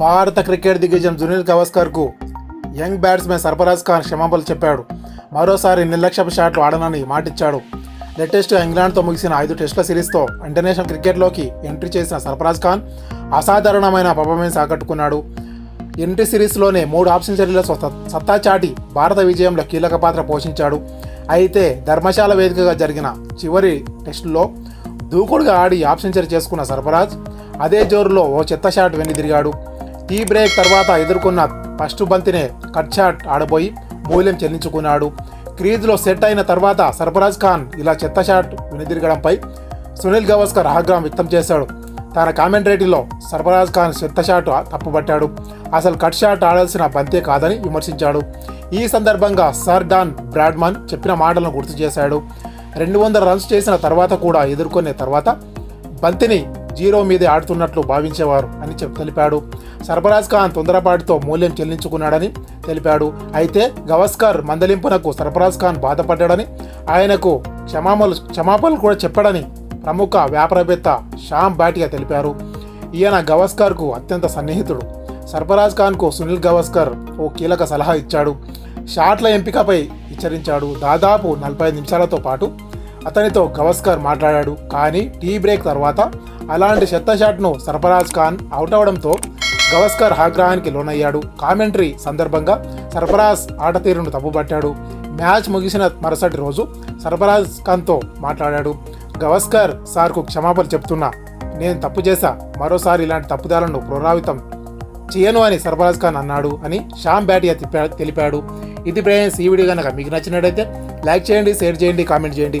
భారత క్రికెట్ దిగ్గజం సునీల్ గవస్కర్కు యంగ్ బ్యాట్స్మెన్ సర్ఫరాజ్ ఖాన్ క్షమాపణలు చెప్పాడు. మరోసారి నిర్లక్ష్యపు షాట్లు ఆడనని మాటిచ్చాడు. లేటెస్ట్ ఇంగ్లాండ్తో ముగిసిన ఐదు టెస్టుల సిరీస్తో ఇంటర్నేషనల్ క్రికెట్లోకి ఎంట్రీ చేసిన సర్ఫరాజ్ ఖాన్ అసాధారణమైన పర్ఫార్మెన్స్ ఆకట్టుకున్నాడు. ఎంట్రీ సిరీస్లోనే మూడు ఆఫ్ సెంచరీల సత్తా చాటి భారత విజయంలో కీలక పాత్ర పోషించాడు. అయితే ధర్మశాల వేదికగా జరిగిన చివరి టెస్టులో దూకుడుగా ఆడి హాఫ్ సెంచరీ చేసుకున్న సర్ఫరాజ్ అదే జోరులో ఓ చెత్త షాట్ వెనుదిరిగాడు. టీ బ్రేక్ తర్వాత ఎదుర్కొన్న ఫస్ట్ బంతినే కట్ షాట్ ఆడబోయి మూల్యం చెల్లించుకున్నాడు. క్రీజ్లో సెట్ అయిన తర్వాత సర్ఫరాజ్ ఖాన్ ఇలా చెత్త షాట్ వెనుదిరగడంపై సునీల్ గవాస్కర్ ఆగ్రహం వ్యక్తం చేశాడు. తన కామెంటరేటీలో సర్ఫరాజ్ ఖాన్ చెత్త షాట్ తప్పుపట్టాడు. అసలు కట్ షాట్ ఆడాల్సిన బంతే కాదని విమర్శించాడు. ఈ సందర్భంగా సర్ డాన్ బ్రాడ్మన్ చెప్పిన మాటలను గుర్తు చేశాడు. రెండు వందల రన్స్ చేసిన తర్వాత కూడా ఎదుర్కొనే తర్వాత బంతిని జీరో మీదే ఆడుతున్నట్లు భావించేవారు అని చెప్ తెలిపాడు. సర్బరాజ్ ఖాన్ తొందరపాటుతో మూల్యం చెల్లించుకున్నాడని తెలిపాడు. అయితే గవస్కర్ మందలింపునకు సర్ఫరాజ్ ఖాన్ బాధపడ్డాడని ఆయనకు క్షమాపణలు క్షమాపణలు కూడా చెప్పాడని ప్రముఖ వ్యాపారవేత్త శ్యామ్ భాటియా తెలిపారు. ఈయన గవస్కర్కు అత్యంత సన్నిహితుడు. సర్ఫరాజ్ ఖాన్కు సునీల్ గవస్కర్ ఓ కీలక సలహా ఇచ్చాడు. షాట్ల ఎంపికపై హెచ్చరించాడు దాదాపు నలభై నిమిషాలతో పాటు అతనితో గవస్కర్ మాట్లాడాడు. కానీ టీ బ్రేక్ తర్వాత అలాంటి చెత్త షాట్ను సర్ఫరాజ్ ఖాన్ అవుట్ అవడంతో గవస్కర్ ఆగ్రహానికి లోనయ్యాడు. కామెంటరీ సందర్భంగా సర్ఫరాజ్ ఆట తీరును తప్పుపట్టాడు. మ్యాచ్ ముగిసిన మరుసటి రోజు సర్ఫరాజ్ ఖాన్తో మాట్లాడాడు. గవస్కర్ సార్కు క్షమాపణ చెప్తున్నా నేను తప్పు చేశా. మరోసారి ఇలాంటి తప్పుదాలను పునరావితం చేయను అని సర్ఫరాజ్ ఖాన్ అన్నాడు అని శ్యామ్ బ్యాటియా తెలిపాడు. ఇది ఫ్రెండ్స్ ఈ వీడియో కనుక మీకు నచ్చినట్టయితే లైక్ చేయండి షేర్ చేయండి కామెంట్ చేయండి.